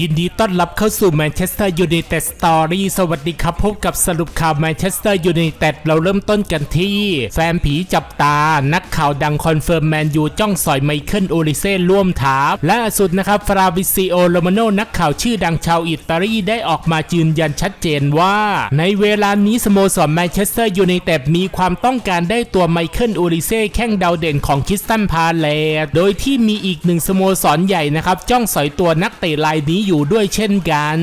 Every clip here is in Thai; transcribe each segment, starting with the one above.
ยินดีต้อนรับเข้าสู่แมนเชสเตอร์ยูไนเต็ดสตอรี่สวัสดีครับ พบกับสรุปข่าวแมนเชสเตอร์ยูไนเต็ดเราเริ่มต้นกันที่ แฟนผีจับตา นักข่าวดังคอนเฟิร์มแมนยูจ้องสอยไมเคิลโอริเซ่ร่วมทัพล่าสุดนะครับ ฟราบิซิโอโรมาโนนักข่าวชื่อดังชาวอิตาลีได้ออกมายืนยันชัดเจนว่า ในเวลานี้สโมสรแมนเชสเตอร์ยูไนเต็ดมีความต้องการได้ตัวไมเคิลโอริเซ่แข้งดาวเด่นของคริสตันพาเลตโดยที่มีอีกหนึ่งสโมสรใหญ่นะครับจ้องสอยตัวนักเตะรายนี้อยู่ด้วยเช่นกัน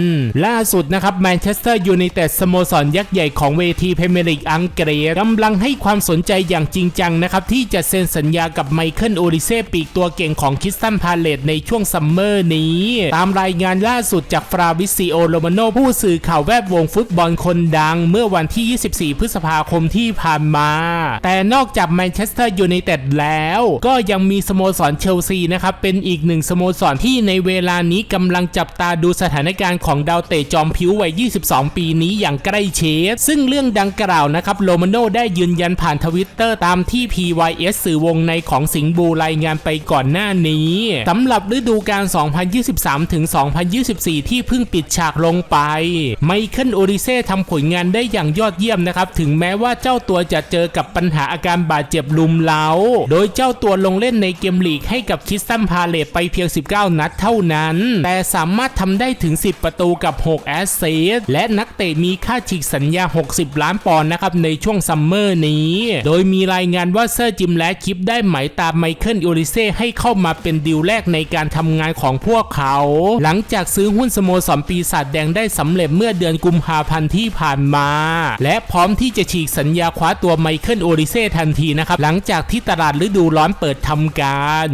ล่าสุดนะครับแมนเชสเตอร์ยูไนเต็ดสโมสรยักษ์ใหญ่ของเวทีพรีเมียร์ลีกอังกฤษกำลังให้ความสนใจอย่างจริงจังนะครับ ที่จะเซ็นสัญญากับไมเคิลโอริเซ่ปีกตัวเก่งของคิสตันพาเลตในช่วงซัมเมอร์นี้ ตามรายงานล่าสุดจากฟราวิซิโอโรมาโนผู้สื่อข่าวแวดวงฟุตบอลคนดัง เมื่อวันที่ 24 พฤษภาคมที่ผ่านมา แต่นอกจากแมนเชสเตอร์ยูไนเต็ดแล้ว ก็ยังมีสโมสรเชลซีนะครับเป็นอีกหนึ่งสโมสรที่ในเวลานี้กำลังจับตาดูสถานการณ์ของดาวเตะจอมผิววัย 22 ปีนี้อย่างใกล้ชิดซึ่งเรื่องดังกล่าวนะครับโรมาโนได้ยืนยันผ่านทวิตเตอร์ตามที่ PYS สื่อวงในของสิงห์บูรายงานไปก่อนหน้านี้สำหรับฤดูกาล 2023 ถึง 2024 ที่เพิ่งปิดฉากลงไปไมเคิลโอริเซ่ทำผลงานได้อย่างยอดเยี่ยมนะครับ ถึงแม้ว่าเจ้าตัวจะเจอกับปัญหาอาการบาดเจ็บลุมเล้า โดยเจ้าตัวลงเล่นในเกมลีกให้กับคิสตันพาเลตไปเพียง 19 นัดเท่านั้น แต่สามามารถทำได้ถึง 10 ประตูกับ 6 แอสเซสและนักเตะมีค่าฉีกสัญญา 60 ล้านปอนด์นะครับในช่วงซัมเมอร์นี้ โดยมีรายงานว่าเซอร์จิมและคิปได้หมายตามไมเคิลโอริเซ่ให้เข้ามาเป็นดีลแรกในการทำงานของพวกเขา หลังจากซื้อหุ้นสโมสรปีศาจแดงได้สำเร็จเมื่อเดือนกุมภาพันธ์ที่ผ่านมา และพร้อมที่จะฉีกสัญญาคว้าตัวไมเคิลโอริเซ่ทันทีนะครับหลังจากที่ตลาดฤดูร้อนเปิดทำการ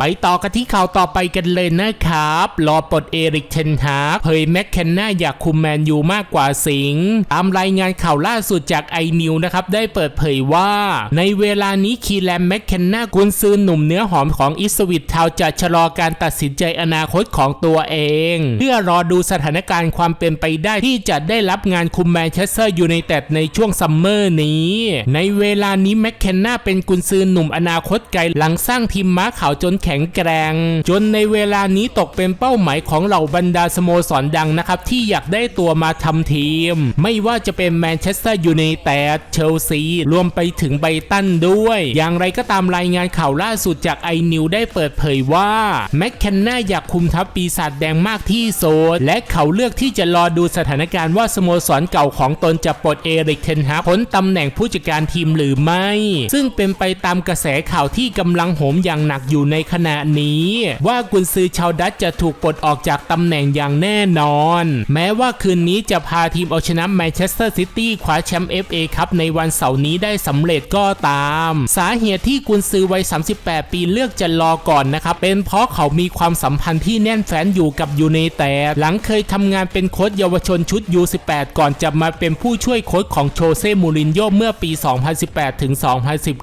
ไปต่อกันที่ข่าวต่อไปกันเลยนะครับ รอปลดเอริกเทนฮาเผยแม็กเคนนาอยากคุมแมนยูมากกว่าสิงห์ตามรายงานข่าวล่าสุดจากไอนิวนะครับ ได้เปิดเผยว่า ในเวลานี้คีแลมแม็กเคนนากุนซือหนุ่มเนื้อหอมของอิสวิตทาวจะชะลอการตัดสินใจอนาคตของตัวเอง เพื่อรอดูสถานการณ์ความเป็นไปได้ที่จะได้รับงานคุมแมนเชสเตอร์ยูไนเต็ดในช่วงซัมเมอร์นี้ ในเวลานี้แม็กเคนนาเป็นกุนซือหนุ่มอนาคตไกลหลังสร้างทีมม้าขาวจนแข็งแกร่งจนในเวลานี้ตกเป็นเป้าหมายของเหล่าบรรดาสโมสรดังนะครับที่อยากได้ตัวมาทำทีม ไม่ว่าจะเป็นแมนเชสเตอร์ยูไนเต็ดเชลซีรวมไปถึงไบรตันด้วย อย่างไรก็ตามรายงานข่าวล่าสุดจากไอนิวได้เปิดเผยว่าแม็กเคนน่าอยากคุมทัพปีศาจแดงมากที่สุดและเขาเลือกที่จะรอดูสถานการณ์ว่าสโมสรเก่าของตนจะปลดเอริกเทนฮาพ้นตำแหน่งผู้จัดการทีมหรือไม่ ซึ่งเป็นไปตามกระแสข่าวที่กำลังโหมอย่างหนักอยู่ในขณะนี้ ว่ากุนซือชาวดัตจะถูกปลดออกจากตำแหน่งอย่างแน่นอน แม้ว่าคืนนี้จะพาทีมเอาชนะแมนเชสเตอร์ซิตี้คว้าแชมป์ FA ครับในวันเสาร์นี้ได้สำเร็จก็ตาม สาเหตุที่กุนซือวัย 38 ปีเลือกจะรอก่อนนะครับ เป็นเพราะเขามีความสัมพันธ์ที่แน่นแฟ้นอยู่กับยูไนเต็ดหลังเคยทำงานเป็นโค้ชเยาวชนชุด U18 ก่อนจะมาเป็นผู้ช่วยโค้ชของโชเซ่มูรินโญ่เมื่อปี 2018 ถึง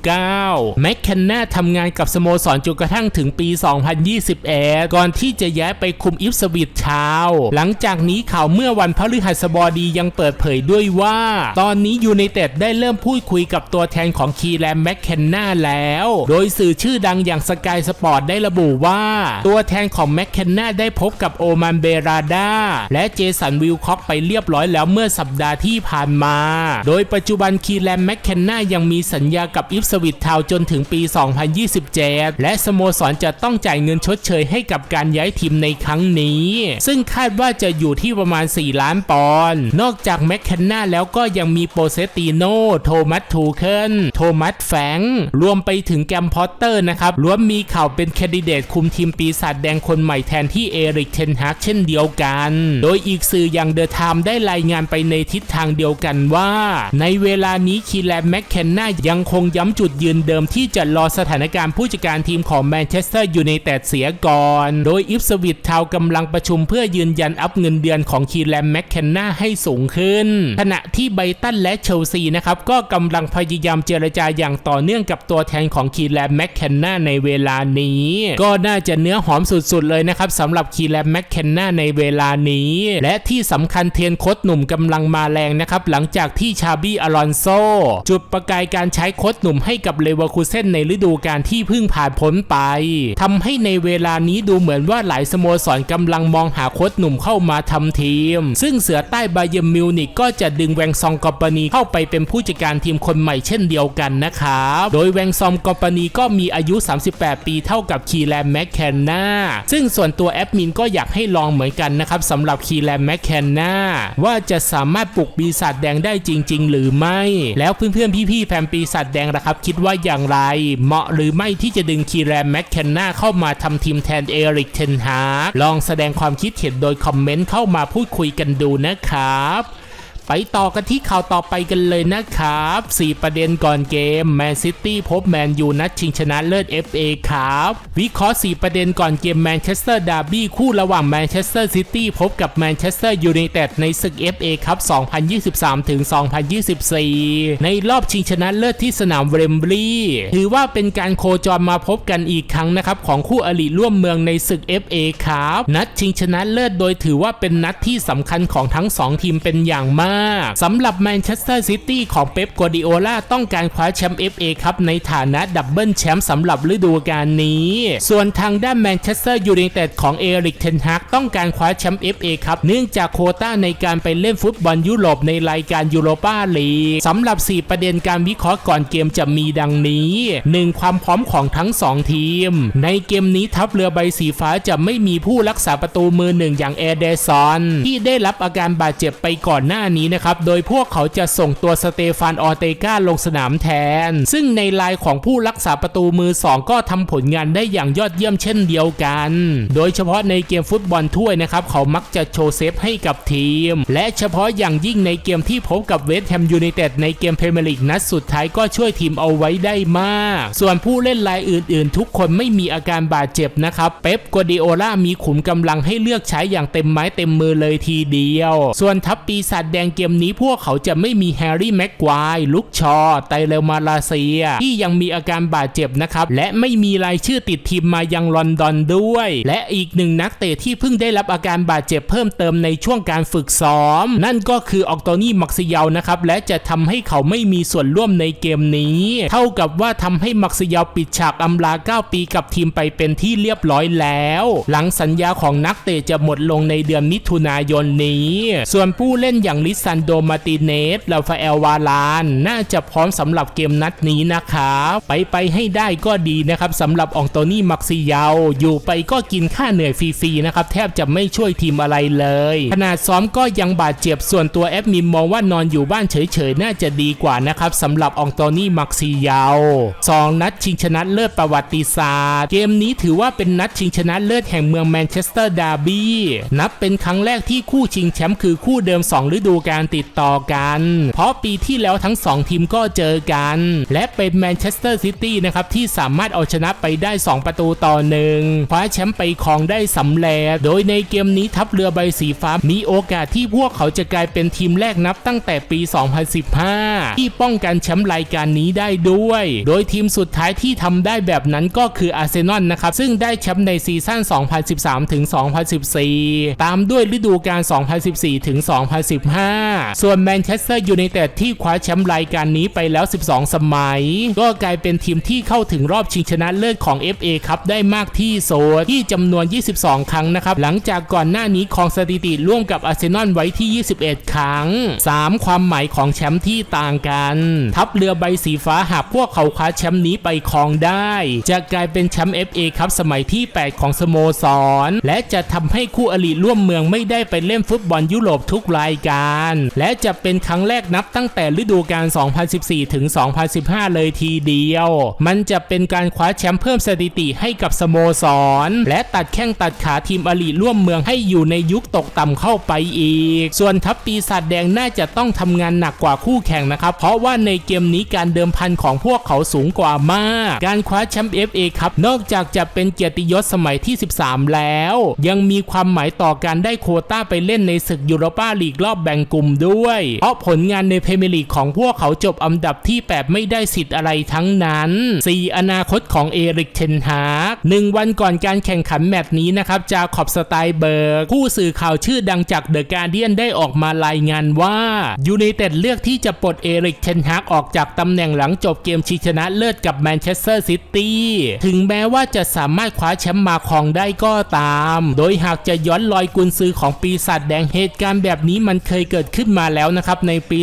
2019 แม็กเคนนาทำงานกับสโมสรจนกระทั่งถึงปี 2021 ก่อนที่จะย้ายไปคุมอิฟสวิตชาวหลังจากนี้ข่าวเมื่อวันพฤหัสบดียังเปิดเผยด้วยว่า ตอนนี้ยูไนเต็ดได้เริ่มพูดคุยกับตัวแทนของคีแรมแม็กเคนนาแล้ว โดยสื่อชื่อดังอย่างสกายสปอร์ตได้ระบุว่า ตัวแทนของแม็กเคนนาได้พบกับโอมันเบราดาและเจสันวิลค็อกไปเรียบร้อยแล้วเมื่อสัปดาห์ที่ผ่านมา โดยปัจจุบันคีแรมแม็กเคนนายังมีสัญญากับอิฟสวิตทาวจนถึงปี 2027 และสโมสรจะต้องจ่ายเงินชดเชยให้กับการย้ายทีมในครั้งนี้ ซึ่งคาดว่าจะอยู่ที่ประมาณ 4 ล้านปอนด์นอกจากแมคเคนนาแล้วก็ยังมีโปเซติโนโทมัสทูเคิลโทมัสแฟงรวมไปถึงแกมพอตเตอร์นะครับล้วนมีข่าวเป็นแคนดิเดตคุมทีมปีศาจแดงคนใหม่แทนที่เอริกเทนฮากเช่นเดียวกัน โดยอีกสื่ออย่างเดอะไทม์ได้รายงานไปในทิศทางเดียวกันว่า ในเวลานี้คีแลมแมคเคนนายังคงย้ำจุดยืนเดิมที่จะรอสถานการณ์ผู้จัดการทีมของแมนเชสเตอร์ยูไนเต็ดเสียก่อน โดยอิฟสวิตทาวกำลังประชุมเพื่อยืนยันอัพเงินเดือนของคีแลมแมคเคนนาให้สูงขึ้น ขณะที่ไบตันและเชลซีนะครับก็กำลังพยายามเจรจาอย่างต่อเนื่องกับตัวแทนของคีแลมแมคเคนนาในเวลานี้ ก็น่าจะเนื้อหอมสุดๆเลยนะครับสำหรับคีแลมแมคเคนนาในเวลานี้ และที่สำคัญเทียนโคดหนุ่มกำลังมาแรงนะครับหลังจากที่ชาบี้อลอนโซจุดประกายการใช้โคดหนุ่มให้กับเลเวอร์คูเซนในฤดูกาลที่เพิ่งผ่านพ้นไปทำให้ในเวลานี้ดูเหมือนว่าหลายสโมสรกำลังมองหาโค้ชหนุ่มเข้ามาทำทีม ซึ่งเสือใต้บาเยร์มิวนิกก็จะดึงแวงซองกอปานีเข้าไปเป็นผู้จัดการทีมคนใหม่เช่นเดียวกันนะครับโดยแวงซอมกอปานีก็มีอายุ 38 ปีเท่ากับคีแลมแมคแคนนาซึ่งส่วนตัวแอดมินก็อยากให้ลองเหมือนกันนะครับสำหรับคีแลมแมคแคนนาว่าจะสามารถปลุกปีศาจแดงได้จริง ๆ หรือไม่ แล้วเพื่อนๆพี่ๆแฟนปีศาจแดงนะครับ คิดว่าอย่างไร เหมาะหรือไม่ที่จะดึงคีแลมแมคแคนนาเข้ามาทำทีมแทนเอริกเทนฮาร์ลองแสดงความคิดเห็นโดยคอมเมนต์เข้ามาพูดคุยกันดูนะครับ ไปต่อกันที่ข่าวต่อไปกันเลยนะครับ 4 ประเด็นก่อนเกมแมนซิตี้พบแมนยูนัดชิงชนะเลิศ FA ครับ วิเคราะห์ 4 ประเด็นก่อนเกมแมนเชสเตอร์ดาร์บี้คู่ระหว่างแมนเชสเตอร์ซิตี้พบกับแมนเชสเตอร์ยูไนเต็ดในศึก FA ครับ2023ถึง2024 ในรอบชิงชนะเลิศที่สนามเวมบลีย์ถือว่าเป็นการโคจรมาพบกันอีกครั้งนะครับ ของคู่อริร่วมเมืองในศึก FA ครับนัดชิงชนะเลิศโดยถือว่าเป็นนัดที่สำคัญของทั้งสองทีมเป็นอย่างมากสำหรับแมนเชสเตอร์ซิตี้ของเป๊ปกัวดิโอลาต้องการคว้าแชมป์ FA ครับในฐานะดับเบิลแชมป์สำหรับฤดูกาลนี้ ส่วนทางด้านแมนเชสเตอร์ยูไนเต็ดของเอริกเทนฮากต้องการคว้าแชมป์ FA ครับเนื่องจากโคต้าในการไปเล่นฟุตบอลยุโรปในรายการยูโรปาลีกสำหรับ 4 ประเด็นการวิเคราะห์ก่อนเกมจะมีดังนี้ 1. ความพร้อมของทั้ง 2 ทีม ในเกมนี้ทัพเรือใบสีฟ้าจะไม่มีผู้รักษาประตูมือหนึ่งอย่างเอเดซอนที่ได้รับอาการบาดเจ็บไปก่อนหน้านี้นะครับโดยพวกเขาจะส่งตัวสเตฟานออเตกาลงสนามแทน ซึ่งในลายของผู้รักษาประตูมือ 2 ก็ทำผลงานได้อย่างยอดเยี่ยมเช่นเดียวกัน โดยเฉพาะในเกมฟุตบอลถ้วยนะครับ เขามักจะโชว์เซฟให้กับทีม และเฉพาะอย่างยิ่งในเกมที่พบกับเวสต์แฮมยูไนเต็ดในเกมเพรเมียร์ลีกนัดสุดท้ายก็ช่วยทีมเอาไว้ได้มาก ส่วนผู้เล่นรายอื่นๆ ทุกคนไม่มีอาการบาดเจ็บนะครับ เป๊ปกัวดิโอลามีขุมกำลังให้เลือกใช้อย่างเต็มไม้เต็มมือเลยทีเดียว ส่วนทัพปีศาจแดงเกมนี้พวกเขาจะไม่มีแฮร์รี่แม็กควายลุกชอ ไตเรลมาลาเซีย ที่ยังมีอาการบาดเจ็บนะครับ และไม่มีรายชื่อติดทีมมายังลอนดอนด้วย และอีกหนึ่งนักเตะที่เพิ่งได้รับอาการบาดเจ็บเพิ่มเติมในช่วงการฝึกซ้อม นั่นก็คือออกโตนี่มักซิยาวนะครับ และจะทำให้เขาไม่มีส่วนร่วมในเกมนี้ เท่ากับว่าทำให้มักซิยาวปิดฉากอำลา 9 ปีกับทีมไปเป็นที่เรียบร้อยแล้ว หลังสัญญาของนักเตะจะหมดลงในเดือนมิถุนายนนี้ ส่วนผู้เล่นอย่างลิซซันโดมาติเนสลาฟาเอลวาลาน น่าจะพร้อมสำหรับเกมนัดนี้นะครับไปไปให้ได้ก็ดีนะครับสำหรับองโตนี่มักซิยาอยู่ไปก็กินค่าเหนื่อยฟรีๆนะครับแทบจะไม่ช่วยทีมอะไรเลยขนาดซ้อมก็ยังบาดเจ็บส่วนตัวแอดมินมองว่านอนอยู่บ้านเฉยๆ น่าจะดีกว่านะครับสำหรับองโตนี่มักซิยาสองนัดชิงชนะเลิศประวัติศาสตร์ เกมนี้ถือว่าเป็นนัดชิงชนะเลิศแห่งเมืองแมนเชสเตอร์ดาร์บี้นับเป็นครั้งแรกที่คู่ชิงแชมป์คือคู่เดิม 2 ฤดูกาลติดต่อกัน เพราะปีที่แล้วทั้ง 2 ทีมก็เจอกัน และเป็นแมนเชสเตอร์ซิตี้นะครับที่สามารถเอาชนะไปได้ 2 ประตูต่อหนึ่งคว้าแชมป์ไปครองได้สำเร็จ โดยในเกมนี้ทัพเรือใบสีฟ้ามีโอกาสที่พวกเขาจะกลายเป็นทีมแรกนับตั้งแต่ปี 2015 ที่ป้องกันแชมป์รายการนี้ได้ด้วย โดยทีมสุดท้ายที่ทำได้แบบนั้นก็คืออาร์เซนอลนะครับ ซึ่งได้แชมป์ในซีซั่น 2013 ถึง 2014 ตามด้วยฤดูกาล 2014 ถึง 2015ส่วนแมนเชสเตอร์ยูไนเต็ดที่คว้าแชมป์รายการนี้ไปแล้ว 12 สมัย ก็กลายเป็นทีมที่เข้าถึงรอบชิงชนะเลิศของ FA ครับได้มากที่สุดที่จำนวน 22 ครั้งนะครับหลังจากก่อนหน้านี้ครองสถิติร่วมกับอาร์เซนอลไว้ที่ 21 ครั้ง 3 ความหมายของแชมป์ที่ต่างกัน ทัพเรือใบสีฟ้าหากพวกเขาคว้าแชมป์นี้ไปครองได้ จะกลายเป็นแชมป์ FA ครับสมัยที่ 8 ของสโมสร และจะทำให้คู่อริร่วมเมืองไม่ได้ไปเล่นฟุตบอลยุโรปทุกรายการและจะเป็นครั้งแรกนับตั้งแต่ฤดูกาล 2014 ถึง 2015 เลยทีเดียว มันจะเป็นการคว้าแชมป์เพิ่มสถิติให้กับสโมสร และตัดแข้งตัดขาทีมอริร่วมเมืองให้อยู่ในยุคตกต่ำเข้าไปอีก ส่วนทัพปีศาจแดงน่าจะต้องทำงานหนักกว่าคู่แข่งนะครับ เพราะว่าในเกมนี้การเดิมพันของพวกเขาสูงกว่ามาก การคว้าแชมป์ FA ครับ นอกจากจะเป็นเกียรติยศสมัยที่ 13 แล้ว ยังมีความหมายต่อการได้โคต้าไปเล่นในศึกยูโรปาลีกรอบแบ่งกกลุ่มด้วย เพราะผลงานในพรีเมียร์ลีกของพวกเขาจบอันดับที่ 8 ไม่ได้สิทธิ์อะไรทั้งนั้น 4 อนาคตของเอริกเทนฮากหนึ่งวันก่อนการแข่งขันแมตช์นี้นะครับ จาขอบสไตเบิร์กผู้สื่อข่าวชื่อดังจากเดอะการเดียนได้ออกมารายงานว่ายูไนเต็ดเลือกที่จะปลดเอริกเทนฮาร์กออกจากตำแหน่งหลังจบเกมชิงชนะเลิศกับแมนเชสเตอร์ซิตี้ถึงแม้ว่าจะสามารถคว้าแชมป์มาครองได้ก็ตาม โดยหากจะย้อนรอยกุนซือของปีศาจแดงเหตุการณ์แบบนี้มันเคยเกิดขึ้นมาแล้วนะครับในปี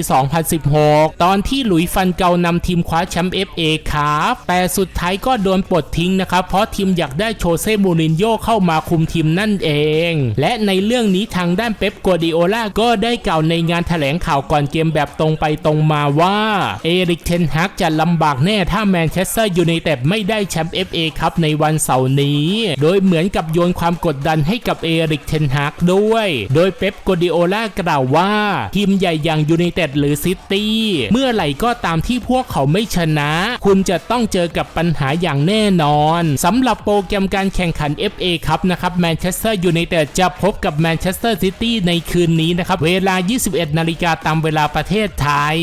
2016 ตอนที่หลุยส์ฟันเกานำทีมคว้าแชมป์ FA ครับแต่สุดท้ายก็โดนปลดทิ้งนะครับ เพราะทีมอยากได้โชเซ่มูรินโญ่เข้ามาคุมทีมนั่นเอง และในเรื่องนี้ทางด้านเป๊ปกัวดิโอลาก็ได้กล่าวในงานแถลงข่าวก่อนเกมแบบตรงไปตรงมาว่าเอริกเทนฮักจะลำบากแน่ถ้าแมนเชสเตอร์ยูไนเต็ดไม่ได้แชมป์ FA ครับในวันเสาร์นี้ โดยเหมือนกับโยนความกดดันให้กับเอริกเทนฮักด้วย โดยเป๊ปกัวดิโอลากล่าวว่าทีมใหญ่อย่างยูไนเต็ดหรือซิตี้เมื่อไหร่ก็ตามที่พวกเขาไม่ชนะ คุณจะต้องเจอกับปัญหาอย่างแน่นอนสำหรับโปรแกรมการแข่งขัน FA ครับนะครับแมนเชสเตอร์ยูไนเต็ดจะพบกับแมนเชสเตอร์ซิตี้ในคืนนี้นะครับ เวลา 21 นาฬิกาตามเวลาประเทศไทย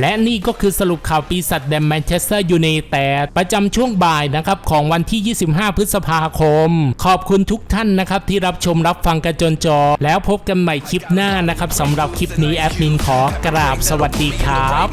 และนี่ก็คือสรุปข่าวปีศาจแดมแมนเชสเตอร์ยูไนเต็ดประจำช่วงบ่ายนะครับของวันที่ 25 พฤษภาคม ขอบคุณทุกท่านนะครับที่รับชมรับฟังกันจนจบแล้วพบกันใหม่คลิปหน้านะครับสำหรับคลิปนี้แอดมินขอกราบสวัสดีครับ